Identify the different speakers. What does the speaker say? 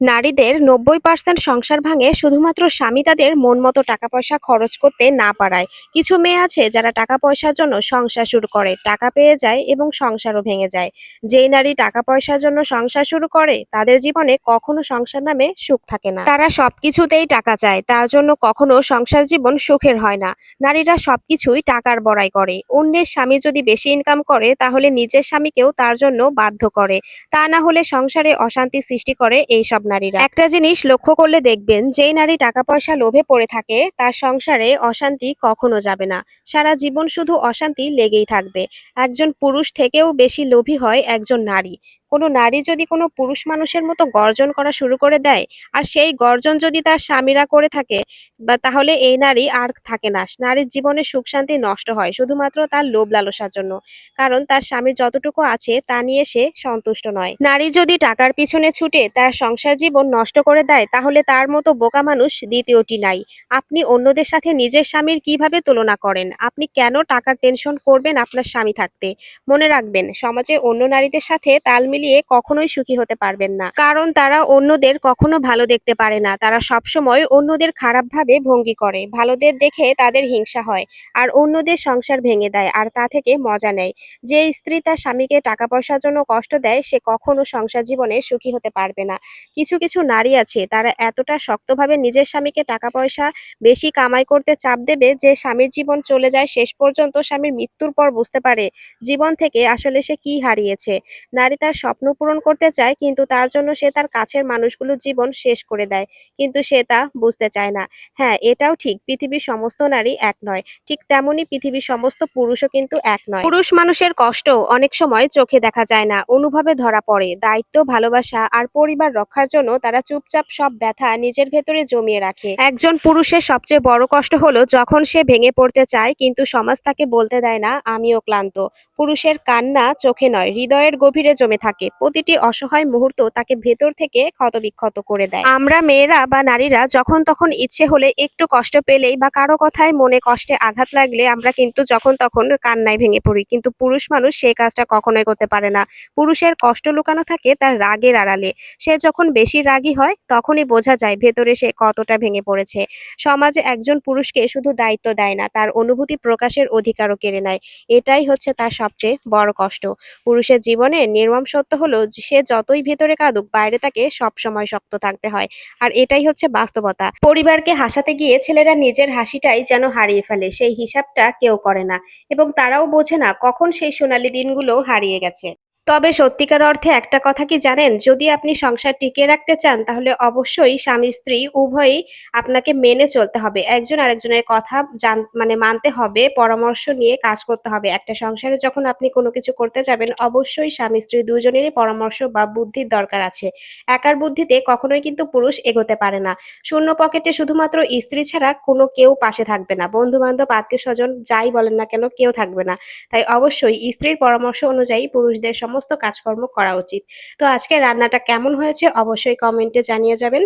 Speaker 1: নারীদের নব্বই পার্সেন্ট সংসার ভাঙে শুধুমাত্র স্বামী তাদের মন মতো টাকা পয়সা খরচ করতে না পারায়। কিছু মেয়ে আছে যারা টাকা পয়সার জন্য সংসার শুরু করে, টাকা পেয়ে যায় এবং সংসারও ভেঙে যায়। যেই নারী টাকা পয়সার জন্য সংসার শুরু করে, তাদের জীবনে কখনো সংসার নামে সুখ থাকে না। তারা সবকিছুতেই টাকা চায়, তার জন্য কখনো সংসার জীবন সুখের হয় না। নারীরা সবকিছুই টাকার বড়াই করে। অন্যের স্বামী যদি বেশি ইনকাম করে, তাহলে নিজের স্বামীকেও তার জন্য বাধ্য করে। তা না হলে সংসারে অশান্তি সৃষ্টি করে এইসব নারীরা। একটা জিনিস লক্ষ্য করলে দেখবেন, যেই নারী টাকা পয়সা লোভে পড়ে থাকে, তার সংসারে অশান্তি কখনো যাবে না। সারা জীবন শুধু অশান্তি লেগেই থাকবে। একজন পুরুষ থেকেও বেশি লোভী হয় একজন নারী। কোনো নারী যদি কোনো পুরুষ মানুষের মতো গর্জন করা শুরু করে দেয়, আর সেই গর্জন যদি তার স্বামীরা করে থাকে, বা তাহলে এই নারী আর থাকে না। নারীর জীবনে সুখ শান্তি নষ্ট হয়, শুধুমাত্র তার লোভ লালসার জন্য। কারণ তার স্বামীর যতটুকু আছে, তা নিয়ে সে সন্তুষ্ট নয়। নারী যদি টাকার পিছনে ছুটে তার সংসার জীবন নষ্ট করে দেয়, তাহলে তার মতো বোকা মানুষ দ্বিতীয়টি নাই। আপনি অন্যদের সাথে নিজের স্বামীর কীভাবে তুলনা করেন? আপনি কেন টাকার টেনশন করবেন আপনার স্বামী থাকতে? মনে রাখবেন, সমাজে অন্য নারীদের সাথে তাল মিলিয়ে কখনোই সুখী হতে পারবেন না। কারণ তারা অন্যদের কখনো ভালো দেখতে পারে না। তারা সবসময় অন্যদের খারাপভাবে ভঙ্গি করে। ভালোদের দেখে তাদের হিংসা হয় আর অন্যদের সংসার ভেঙে দেয় আর তা থেকে মজা নেয়। যে স্ত্রী তার স্বামীকে টাকা পয়সার জন্য কষ্ট দেয়, সে কখনো সংসার জীবনে সুখী হতে পারবে না। কিছু কিছু নারী আছে, তারা এতটা শক্তভাবে নিজের স্বামীকে টাকা পয়সা বেশি কামাই করতে চাপ দেবে যে স্বামীর জীবন চলে যায় শেষ পর্যন্ত স্বামীর মৃত্যুর পর বুঝতে পারে জীবন থেকে আসলে সে কি হারিয়েছে। নারী তার স্বপ্ন পূরণ করতে চায়, কিন্তু তার জন্য সে তার কাছের মানুষগুলোর জীবন শেষ করে দেয়, কিন্তু সে তা বুঝতে চায় না। হ্যাঁ এটাও ঠিক, পৃথিবীর সমস্ত নারী এক নয়। ঠিক তেমনই পৃথিবীর সমস্ত পুরুষও কিন্তু এক নয়। পুরুষ মানুষের কষ্ট অনেক সময় চোখে দেখা যায় না, অনুভবে ধরা পড়ে। দায়িত্ব, ভালোবাসা আর পরিবার রক্ষার জন্য তারা চুপচাপ সব ব্যথা নিজের ভেতরে জমিয়ে রাখে। একজন পুরুষের সবচেয়ে বড় কষ্ট হলো যখন সে ভেঙে পড়তে চায়, কিন্তু সমাজ তাকে বলতে দেয় না, আমিও ক্লান্ত। পুরুষের কান্না চোখে নয়, হৃদয়ের গভীরে জমে থাকে। প্রতিটি অসহায় মুহূর্ত তাকে ভেতর থেকে ক্ষতবিক্ষত করে দেয়। আমরা মেয়েরা বা নারীরা যখন তখন ইচ্ছে হলে একটু কষ্ট পেলেই বা কারও কথায় মনে কষ্টে আঘাত লাগলে আমরা কিন্তু যখন তখন কান্নায় ভেঙে পড়ি। কিন্তু পুরুষ মানুষ সেই কাজটা কখনোই করতে পারে না। পুরুষের কষ্ট লুকানো থাকে তার রাগের আড়ালে। সে যখন বেশি রাগী হয়, তখনই বোঝা যায় ভেতরে সে কতটা ভেঙে পড়েছে। সমাজে একজন পুরুষকে শুধু দায়িত্ব দেয় না, তার অনুভূতি প্রকাশের অধিকারও কেড়ে নেয়। এটাই হচ্ছে তার সবচেয়ে বড় কষ্ট। পুরুষের জীবনে নির্মম সত্য হলো যে সে যতই ভেতরে কাঁদুক, বাইরে তাকে সবসময় শক্ত থাকতে হয়। আর এটাই হচ্ছে বাস্তবতা। পরিবারকে হাসাতে গিয়ে ছেলেরা নিজের হাসিটাই যেন হারিয়ে ফেলে, সেই হিসাবটা কেউ করে না। এবং তারাও বোঝে না কখন সেই সোনালি দিনগুলো হারিয়ে গেছে। তবে সত্যিকার অর্থে একটা কথা কি জানেন? যদি আপনি সংসার টিকিয়ে রাখতে চান, তাহলে অবশ্যই স্বামী স্ত্রী উভয়ই আপনাকে মেনে চলতে হবে। একজন আরেকজনের কথা জান মানে মানতে হবে, পরামর্শ নিয়ে কাজ করতে হবে। একটা সংসারে যখন আপনি কোনো কিছু করতে যাবেন, অবশ্যই স্বামী স্ত্রী দুজনেরই পরামর্শ বা বুদ্ধির দরকার আছে। একার বুদ্ধিতে কখনোই কিন্তু পুরুষ এগোতে পারে না। শূন্য পকেটে শুধুমাত্র স্ত্রী ছাড়া কোনো কেউ পাশে থাকবে না। বন্ধু বান্ধব আত্মীয় স্বজন যাই বলেন না কেন, কেউ থাকবে না। তাই অবশ্যই স্ত্রীর পরামর্শ অনুযায়ী পুরুষদের সমস্ত কাজকর্ম করা উচিত। তো আজকে রান্নাটা কেমন হয়েছে অবশ্যই কমেন্টে জানিয়ে যাবেন।